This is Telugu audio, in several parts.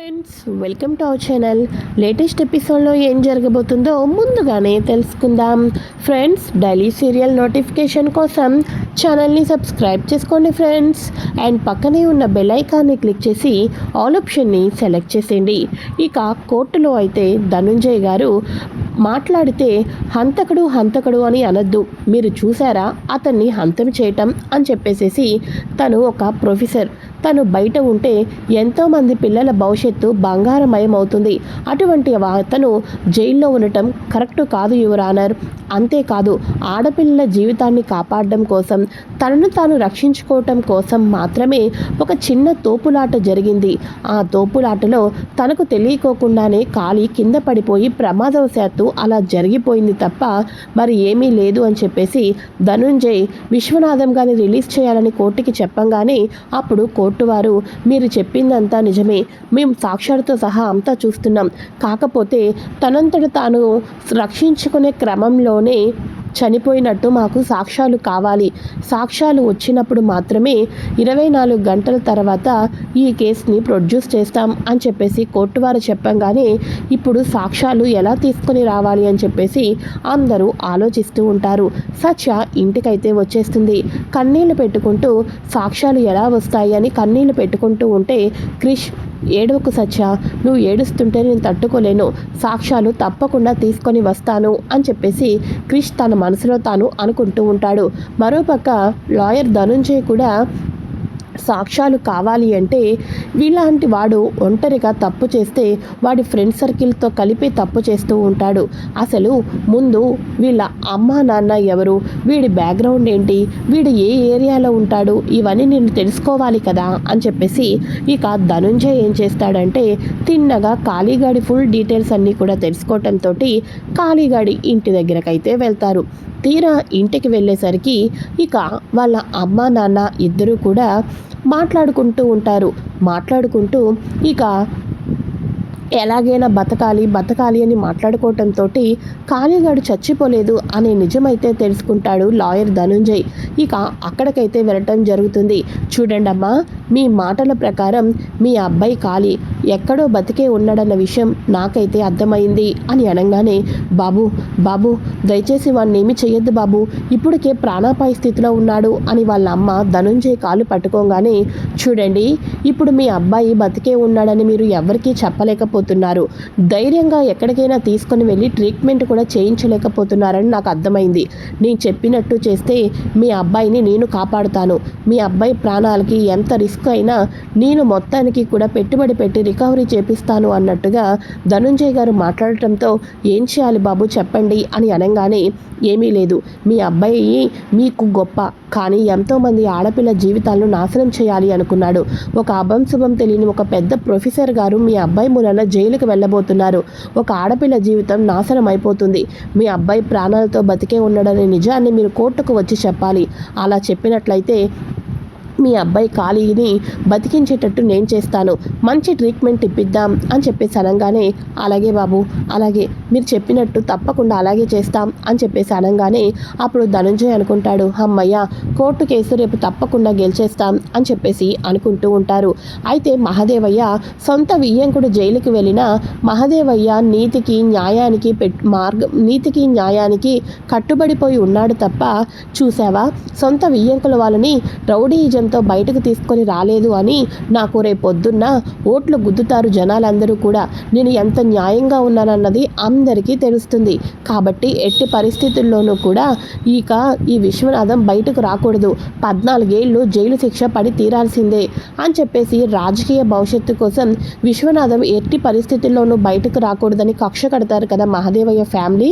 Friends welcome to our channel latest ఎపిసోడ్లో ఏం జరగబోతుందో ముందుగానే తెలుసుకుందాం. ఫ్రెండ్స్ డైలీ సీరియల్ నోటిఫికేషన్ కోసం ఛానల్ని సబ్స్క్రైబ్ చేసుకోండి ఫ్రెండ్స్ అండ్ పక్కనే ఉన్న బెల్ ఐకాన్ని క్లిక్ చేసి ఆల్ ఆప్షన్ని సెలెక్ట్ చేసేయండి. ఇక కోర్టులో అయితే ధనుంజయ్ గారు మాట్లాడితే హంతకుడు హంతకుడు అని అనొద్దు. మీరు చూసారా? అతన్ని హంతం చేయటం అని చెప్పేసేసి తను ఒక ప్రొఫెసర్ తను బయట ఉంటే ఎంతోమంది పిల్లల భవిష్యత్తు బంగారమయం అవుతుంది. అటువంటి అతను జైల్లో ఉండటం కరెక్ట్ కాదు యువరానర్ అంతేకాదు ఆడపిల్లల జీవితాన్ని కాపాడడం కోసం తనను తాను రక్షించుకోవటం కోసం మాత్రమే ఒక చిన్న తోపులాట జరిగింది. ఆ తోపులాటలో తనకు తెలియకోకుండానే కాలి కింద పడిపోయి ప్రమాదవశాత్తు అలా జరిగిపోయింది తప్ప మరి ఏమీ లేదు అని చెప్పేసి ధనుంజయ్ విశ్వనాథం గారిని రిలీజ్ చేయాలని కోర్టుకి చెప్పంగానే అప్పుడు కోర్టు వారు మీరు చెప్పిందంతా నిజమే. మేము సాక్షాలతో సహా అంతా చూస్తున్నాం. కాకపోతే తనంతట తాను రక్షించుకునే క్రమంలోనే చనిపోయినట్టు మాకు సాక్ష్యాలు కావాలి. సాక్ష్యాలు వచ్చినప్పుడు మాత్రమే ఇరవై నాలుగు గంటల తర్వాత ఈ కేసుని ప్రొడ్యూస్ చేస్తాం అని చెప్పేసి కోర్టు వారు చెప్పంగానే ఇప్పుడు సాక్ష్యాలు ఎలా తీసుకొని రావాలి అని చెప్పేసి అందరూ ఆలోచిస్తూ ఉంటారు. సత్య ఇంటికైతే వచ్చేస్తుంది. కన్నీళ్ళు పెట్టుకుంటూ సాక్ష్యాలు ఎలా వస్తాయి అని కన్నీళ్ళు పెట్టుకుంటూ ఉంటే క్రిష్ ఏడవకు సత్య నువ్వు ఏడుస్తుంటే నేను తట్టుకోలేను. సాక్ష్యాలు తప్పకుండా తీసుకొని వస్తాను అని చెప్పేసి క్రిష్ తన మనసులో తాను అనుకుంటూ ఉంటాడు. మరోపక్క లాయర్ ధనుంజయ్ కూడా సాక్ష్యాలు కావాలి అంటే వీళ్ళంటి వాడు ఒంటరిగా తప్పు చేస్తే వాడి ఫ్రెండ్ సర్కిల్తో కలిపి తప్పు చేస్తూ ఉంటాడు. అసలు ముందు వీళ్ళ అమ్మ నాన్న ఎవరు? వీడి బ్యాక్గ్రౌండ్ ఏంటి? వీడు ఏ ఏరియాలో ఉంటాడు? ఇవన్నీ నేను తెలుసుకోవాలి కదా అని చెప్పేసి ఇక ధనుంజయ్ ఏం చేస్తాడంటే తిన్నగా కాళీగాడి ఫుల్ డీటెయిల్స్ అన్నీ కూడా తెలుసుకోవటంతో కాళీగాడి ఇంటి దగ్గరకైతే వెళ్తారు. తీరా ఇంటికి వెళ్ళేసరికి ఇక వాళ్ళ అమ్మ నాన్న ఇద్దరూ కూడా మాట్లాడుకుంటూ ఉంటారు. మాట్లాడుకుంటూ ఇక ఎలాగైనా బతకాలి బతకాలి అని మాట్లాడుకోవటంతో కాళీగాడు చచ్చిపోలేదు అనే నిజమైతే తెలుసుకుంటాడు లాయర్ ధనుంజయ్. ఇక అక్కడికైతే వెళ్ళటం జరుగుతుంది. చూడండి అమ్మా మీ మాటల ప్రకారం మీ అబ్బాయి కాళీ ఎక్కడో బతికే ఉన్నాడన్న విషయం నాకైతే అర్థమైంది అని అనగానే బాబు బాబు దయచేసి వాడిని ఏమి చేయొద్దు బాబు. ఇప్పటికే ప్రాణాపాయ స్థితిలో ఉన్నాడు అని వాళ్ళ అమ్మ ధనుంజయ్ కాలు పట్టుకోగానే చూడండి ఇప్పుడు మీ అబ్బాయి బతికే ఉన్నాడని మీరు ఎవరికీ చెప్పలేకపోతున్నారు. ధైర్యంగా ఎక్కడికైనా తీసుకొని వెళ్ళి ట్రీట్మెంట్ కూడా చేయించలేకపోతున్నారని నాకు అర్థమైంది. నేను చెప్పినట్టు చేస్తే మీ అబ్బాయిని నేను కాపాడుతాను. మీ అబ్బాయి ప్రాణాలకి ఎంత రిస్క్ అయినా నేను మొత్తానికి కూడా పెట్టుబడి పెట్టి రికవరీ చేపిస్తాను అన్నట్టుగా ధనుంజయ్ గారు మాట్లాడటంతో ఏం చేయాలి బాబు చెప్పండి అని అనగానే ఏమీ లేదు. మీ అబ్బాయి మీకు గొప్ప. కానీ ఎంతోమంది ఆడపిల్ల జీవితాలను నాశనం చేయాలి అనుకున్నాడు. ఒక అభం శుభం తెలియని ఒక పెద్ద ప్రొఫెసర్ గారు మీ అబ్బాయి మూలన జైలుకు వెళ్ళబోతున్నారు. ఒక ఆడపిల్ల జీవితం నాశనం అయిపోతుంది మీ అబ్బాయి ప్రాణాలతో బతికే ఉన్నాడనే నిజాన్ని మీరు కోర్టుకు వచ్చి చెప్పాలి. అలా చెప్పినట్లయితే మీ అబ్బాయి ఖాళీని బతికించేటట్టు నేను చేస్తాను. మంచి ట్రీట్మెంట్ ఇప్పిద్దాం అని చెప్పేసి అనగానే అలాగే బాబు అలాగే. మీరు చెప్పినట్టు తప్పకుండా అలాగే చేస్తాం అని చెప్పేసి అనగానే అప్పుడు ధనుంజయ్ అనుకుంటాడు అమ్మయ్య కోర్టు కేసు రేపు తప్పకుండా గెలిచేస్తాం అని చెప్పేసి అనుకుంటూ ఉంటారు. అయితే మహదేవయ్య సొంత వియ్యంకుడు జైలుకి వెళ్ళిన మహదేవయ్య నీతికి న్యాయానికి పెట్ మార్గం నీతికి న్యాయానికి కట్టుబడిపోయి ఉన్నాడు తప్ప చూసావా సొంత వియ్యంకుల వాళ్ళని రౌడీజం ఉద్దేశంతో బయటకు తీసుకొని రాలేదు అని నాకు రేపొద్దున్న ఓట్లు గుద్దుతారు జనాలందరూ కూడా. నేను ఎంత న్యాయంగా ఉన్నానన్నది అందరికీ తెలుస్తుంది. కాబట్టి ఎట్టి పరిస్థితుల్లోనూ కూడా ఇక ఈ విశ్వనాథం బయటకు రాకూడదు. పద్నాలుగేళ్ళు జైలు శిక్ష పడి తీరాల్సిందే అని చెప్పేసి రాజకీయ భవిష్యత్తు కోసం విశ్వనాథం ఎట్టి పరిస్థితుల్లోనూ బయటకు రాకూడదని కక్ష కడతారు కదా మహాదేవయ్య ఫ్యామిలీ.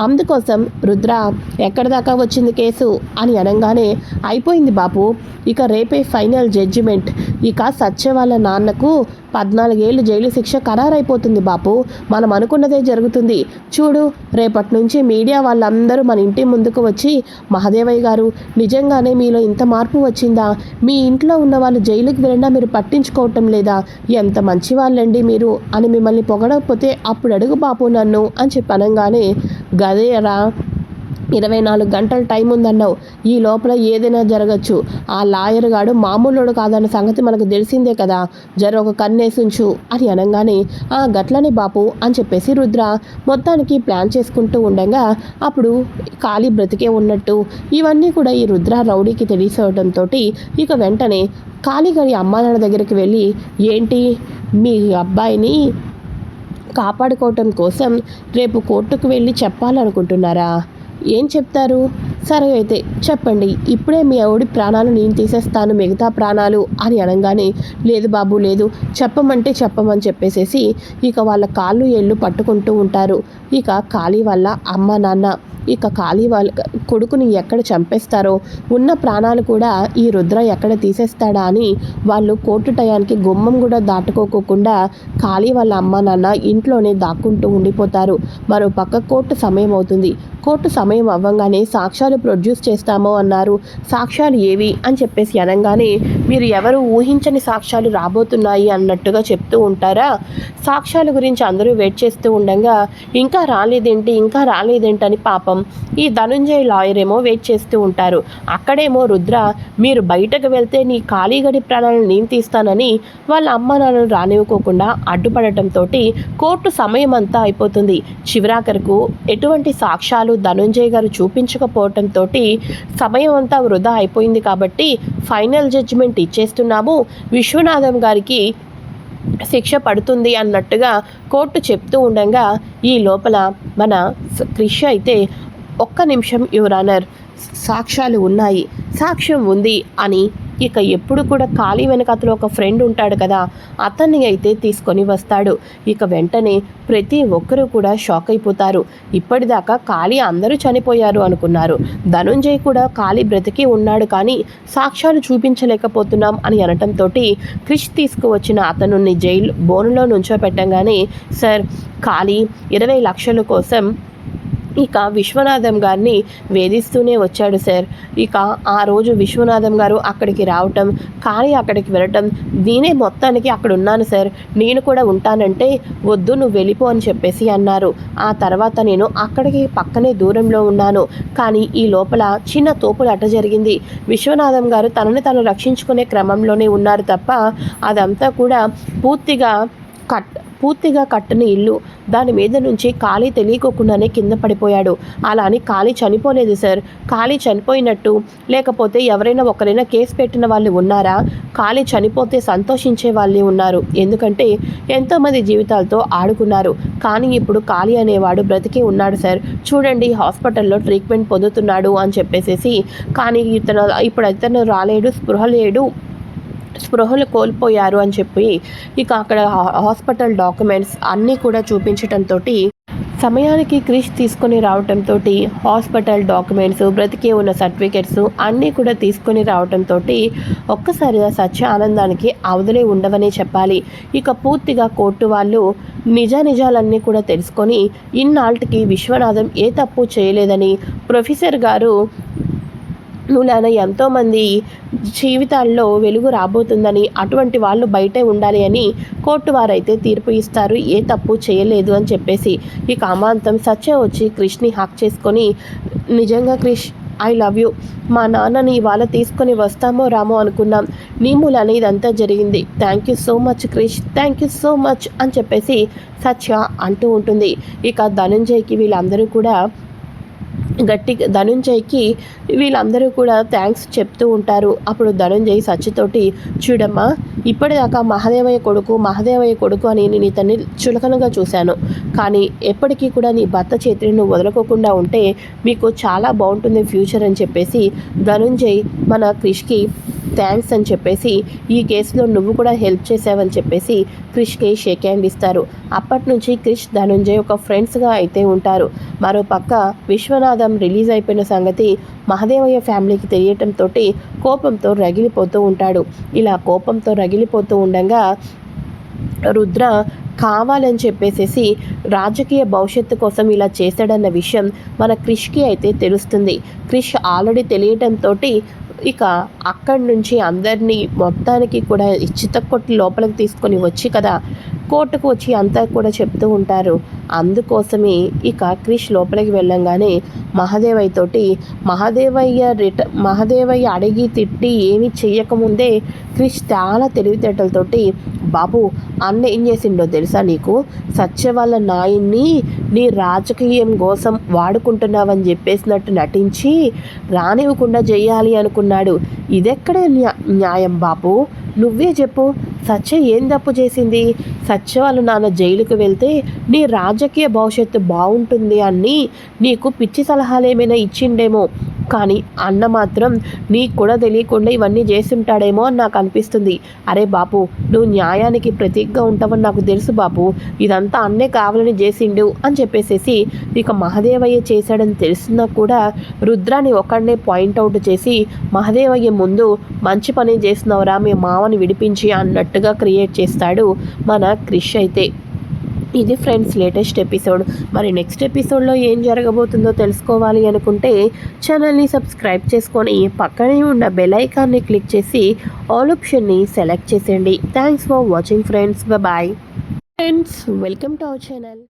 అందుకోసం రుద్ర ఎక్కడి దాకా వచ్చింది కేసు? అని అనగానే అయిపోయింది బాపు. ఇక రేపే ఫైనల్ జడ్జిమెంట్. ఇక సత్య వాళ్ళ నాన్నకు పద్నాలుగేళ్ళు జైలు శిక్ష ఖరారైపోతుంది బాపు. మనం అనుకున్నదే జరుగుతుంది. చూడు రేపటి నుంచి మీడియా వాళ్ళందరూ మన ఇంటి ముందుకు వచ్చి మహదేవయ్య గారు నిజంగానే మీలో ఇంత మార్పు వచ్చిందా? మీ ఇంట్లో ఉన్న వాళ్ళు జైలుకి వెళ్ళినా మీరు పట్టించుకోవటం లేదా? ఎంత మంచి వాళ్ళండి మీరు అని మిమ్మల్ని పొగడకపోతే అప్పుడు అడుగు బాపు నన్ను అని చెప్పి అనగానే గదేరా ఇరవై నాలుగు గంటల టైం ఉందన్నావు. ఈ లోపల ఏదైనా జరగచ్చు. ఆ లాయర్ గాడు మామూలుడు కాదన్న సంగతి మనకు తెలిసిందే కదా. జర ఒక కన్నేసుంచు అని అనగానే ఆ గట్లనే బాపు అని చెప్పేసి రుద్ర మొత్తానికి ప్లాన్ చేసుకుంటూ ఉండగా అప్పుడు ఖాళీ బ్రతికే ఉన్నట్టు ఇవన్నీ కూడా ఈ రుద్ర రౌడీకి తెలిసవడంతో ఇక వెంటనే ఖాళీగడి అమ్మా నాన్న దగ్గరికి వెళ్ళి ఏంటి? మీ అబ్బాయిని కాపాడుకోవటం కోసం రేపు కోర్టుకు వెళ్ళి చెప్పాలనుకుంటున్నారా? ఏం చెప్తారు? సరే అయితే చెప్పండి. ఇప్పుడే మీ ఆవిడి ప్రాణాలు నేను తీసేస్తాను మిగతా ప్రాణాలు అని అనగానే లేదు బాబు లేదు చెప్పమంటే చెప్పమని చెప్పేసేసి ఇక వాళ్ళ కాళ్ళు ఏళ్ళు పట్టుకుంటూ ఉంటారు. ఇక ఖాళీ వల్ల అమ్మ నాన్న ఇక ఖాళీ వాళ్ళ కొడుకుని ఎక్కడ చంపేస్తారో ఉన్న ప్రాణాలు కూడా ఈ రుద్ర ఎక్కడ తీసేస్తాడా అని వాళ్ళు కోర్టు టయానికి గుమ్మం కూడా దాటుకోకుండా ఖాళీ వాళ్ళ అమ్మ నాన్న ఇంట్లోనే దాక్కుంటూ ఉండిపోతారు. మరో పక్క కోర్టు సమయం అవుతుంది. కోర్టు సమయం అవ్వగానే సాక్ష్యాలు ప్రొడ్యూస్ చేస్తామో అన్నారు. సాక్ష్యాలు ఏవి అని చెప్పేసి అనగానే మీరు ఎవరు ఊహించని సాక్ష్యాలు రాబోతున్నాయి అన్నట్టుగా చెప్తూ ఉంటారా? సాక్ష్యాల గురించి అందరూ వెయిట్ చేస్తూ ఉండగా ఇంకా రాలేదేంటి ఇంకా రాలేదేంటని పాపం ఈ ధనుంజయ్ లాయర్ ఏమో వెయిట్ చేస్తూ ఉంటారు. అక్కడేమో రుద్ర మీరు బయటకు వెళ్తే నీ ఖాళీగడి ప్రాణాలను నేను తీస్తానని వాళ్ళ అమ్మ నాన్నను రానివ్వకోకుండా అడ్డుపడటంతో కోర్టు సమయం అంతా అయిపోతుంది. చివరాఖరకు ఎటువంటి సాక్ష్యాలు ధనుంజయ్ గారు చూపించకపోవటంతో సమయం అంతా వృధా అయిపోయింది కాబట్టి ఫైనల్ జడ్జిమెంట్ ఇచ్చేస్తున్నాము. విశ్వనాథం గారికి శిక్ష పడుతుంది అన్నట్టుగా కోర్టు చెప్తూ ఉండగా ఈ లోపల మన క్రిష్ అయితే ఒక్క నిమిషం యువరానర్ సాక్ష్యాలు ఉన్నాయి. సాక్ష్యం ఉంది అని ఇక ఎప్పుడు కూడా ఖాళీ వెనకతలో ఒక ఫ్రెండ్ ఉంటాడు కదా అతన్ని అయితే తీసుకొని వస్తాడు. ఇక వెంటనే ప్రతి ఒక్కరూ కూడా షాక్ అయిపోతారు. ఇప్పటిదాకా ఖాళీ అందరూ చనిపోయారు అనుకున్నారు. ధనుంజయ్ కూడా ఖాళీ బ్రతికి ఉన్నాడు కానీ సాక్ష్యాలు చూపించలేకపోతున్నాం అని అనటంతో క్రిష్ తీసుకువచ్చిన అతను జైలు బోనులో నుంచో పెట్టంగానే సార్ ఖాళీ ఇరవై లక్షల కోసం ఇక విశ్వనాథం గారిని వేధిస్తూనే వచ్చాడు సార్. ఇక ఆ రోజు విశ్వనాథం గారు అక్కడికి రావటం కానీ అక్కడికి వెళ్ళటం నేనే మొత్తానికి అక్కడ ఉన్నాను సార్. నేను కూడా ఉంటానంటే వద్దు నువ్వు వెళ్ళిపో అని చెప్పేసి అన్నారు. ఆ తర్వాత నేను అక్కడికి పక్కనే దూరంలో ఉన్నాను. కానీ ఈ లోపల చిన్న తోపులు అట జరిగింది. విశ్వనాథం గారు తనని తను రక్షించుకునే క్రమంలోనే ఉన్నారు తప్ప అదంతా కూడా పూర్తిగా కట్ పూర్తిగా కట్టని ఇల్లు దాని మీద నుంచి ఖాళీ తెలియకోకుండానే కింద పడిపోయాడు. అలా అని ఖాళీ చనిపోలేదు సార్. ఖాళీ చనిపోయినట్టు లేకపోతే ఎవరైనా ఒకరైనా కేసు పెట్టిన వాళ్ళు ఉన్నారా? ఖాళీ చనిపోతే సంతోషించే వాళ్ళే ఉన్నారు. ఎందుకంటే ఎంతోమంది జీవితాలతో ఆడుకున్నారు. కానీ ఇప్పుడు ఖాళీ అనేవాడు బ్రతికే ఉన్నాడు సార్. చూడండి హాస్పిటల్లో ట్రీట్మెంట్ పొందుతున్నాడు అని చెప్పేసేసి కానీ ఇతను ఇప్పుడు ఇతను రాలేడు స్పృహ లేడు. స్పృహలు కోల్పోయారు అని చెప్పి ఇక అక్కడ హాస్పిటల్ డాక్యుమెంట్స్ అన్నీ కూడా చూపించడంతో సమయానికి క్రిష్ తీసుకొని రావడంతో హాస్పిటల్ డాక్యుమెంట్స్ బ్రతికే ఉన్న సర్టిఫికెట్స్ అన్నీ కూడా తీసుకొని రావటంతో ఒక్కసారిగా సత్య ఆనందానికి అవధులే ఉండవనే చెప్పాలి. ఇక పూర్తిగా కోర్టు వాళ్ళు నిజ నిజాలన్నీ కూడా తెలుసుకొని ఇన్నాళ్ళకి విశ్వనాథం ఏ తప్పు చేయలేదని ప్రొఫెసర్ గారు మూలాన ఎంతోమంది జీవితాల్లో వెలుగు రాబోతుందని అటువంటి వాళ్ళు బయటే ఉండాలి అని కోర్టు వారైతే తీర్పు ఇస్తారు. ఏ తప్పు చేయలేదు అని చెప్పేసి ఈ కామాంతం సత్య వచ్చి క్రిష్ని హాక్ చేసుకొని నిజంగా క్రిష్ ఐ లవ్ యూ. మా నాన్నని ఇవాళ తీసుకొని వస్తామో రామో అనుకున్నాం. నీ మూలాన ఇదంతా జరిగింది. Thank you so much Krish thank you so much అని చెప్పేసి సత్య అంటూ ఉంటుంది. ఇక ధనంజయ్కి వీళ్ళందరూ కూడా గట్టి ధనుంజయ్కి వీళ్ళందరూ కూడా థ్యాంక్స్ చెప్తూ ఉంటారు. అప్పుడు ధనుంజయ్ సచ్చితోటి చూడమ్మా ఇప్పటిదాకా మహదేవయ్య కొడుకు మహదేవయ్య కొడుకు అని నేను ఇతన్ని చులకనగా చూశాను. కానీ ఎప్పటికీ కూడా నీ భర్త చేతిని నువ్వు వదలకోకుండా ఉంటే మీకు చాలా బాగుంటుంది ఫ్యూచర్ అని చెప్పేసి ధనుంజయ్ మన క్రిష్కి థ్యాంక్స్ అని చెప్పేసి ఈ కేసులో నువ్వు కూడా హెల్ప్ చేసావని చెప్పేసి క్రిష్కి షేక్ హ్యాండ్ ఇస్తారు. అప్పటి నుంచి క్రిష్ ధనుంజయ్ ఒక ఫ్రెండ్స్గా అయితే ఉంటారు. మరో పక్క విశ్వనాథం రిలీజ్ అయిపోయిన సంగతి మహదేవయ్య ఫ్యామిలీకి తెలియటంతో కోపంతో రగిలిపోతూ ఉంటాడు. ఇలా కోపంతో రగిలిపోతూ ఉండగా రుద్ర కావాలని చెప్పేసేసి రాజకీయ భవిష్యత్తు కోసం ఇలా చేశాడన్న విషయం మన క్రిష్కి అయితే తెలుస్తుంది. క్రిష్ ఆల్రెడీ తెలియటంతో ఇక అక్కడి నుంచి అందరినీ మొత్తానికి కూడా చిత్త కొట్టి లోపలికి తీసుకొని వచ్చి కదా కోర్టుకు వచ్చి అంతా కూడా చెప్తూ ఉంటారు. అందుకోసమే ఇక క్రిష్ లోపలికి వెళ్ళంగానే మహాదేవయ్యతోటి మహాదేవయ్య రిట మహాదేవయ్య అడిగి తిట్టి ఏమీ చెయ్యకముందే క్రిష్ చాలా తెలివితేటలతోటి బాబు అన్న ఏం చేసిండో తెలుసా నీకు? సత్య వాళ్ళ నాయన్ని నీ రాజకీయం కోసం వాడుకుంటున్నావని చెప్పేసినట్టు నటించి రానివ్వకుండా చేయాలి అనుకున్నాడు ఇదెక్కడ న్యాయం బాబు నువ్వే చెప్పు. సత్య ఏం తప్పు చేసింది? సత్య వాళ్ళు నాన్న జైలుకు వెళ్తే నీ రాజకీయ భవిష్యత్తు బాగుంటుంది అని నీకు పిచ్చి సలహాలు ఏమైనా ఇచ్చిండేమో. కానీ అన్న మాత్రం నీకు కూడా తెలియకుండా ఇవన్నీ చేస్తుంటాడేమో అని నాకు అనిపిస్తుంది. అరే బాపు నువ్వు న్యాయానికి ప్రతీకగా ఉంటావని నాకు తెలుసు బాపు. ఇదంతా అన్నే కావాలని చేసిండు అని చెప్పేసేసి ఇక మహదేవయ్య చేశాడని తెలిసినా కూడా రుద్రాని ఒకడినే పాయింట్అవుట్ చేసి మహదేవయ్య ముందు మంచి పని చేసినవరా మీ మావని విడిపించి అన్నట్టుగా క్రియేట్ చేస్తాడు మన క్రిష్ అయితే. ఇది ఫ్రెండ్స్ లేటెస్ట్ ఎపిసోడ్. మరి నెక్స్ట్ ఎపిసోడ్లో ఏం జరగబోతుందో తెలుసుకోవాలి అనుకుంటే ఛానల్ని సబ్స్క్రైబ్ చేసుకొని పక్కనే ఉన్న బెల్ ఐకాన్ని క్లిక్ చేసి ఆల్ ఆప్షన్ని సెలెక్ట్ చేసేయండి. Thanks for watching friends. Bye friends welcome to our channel.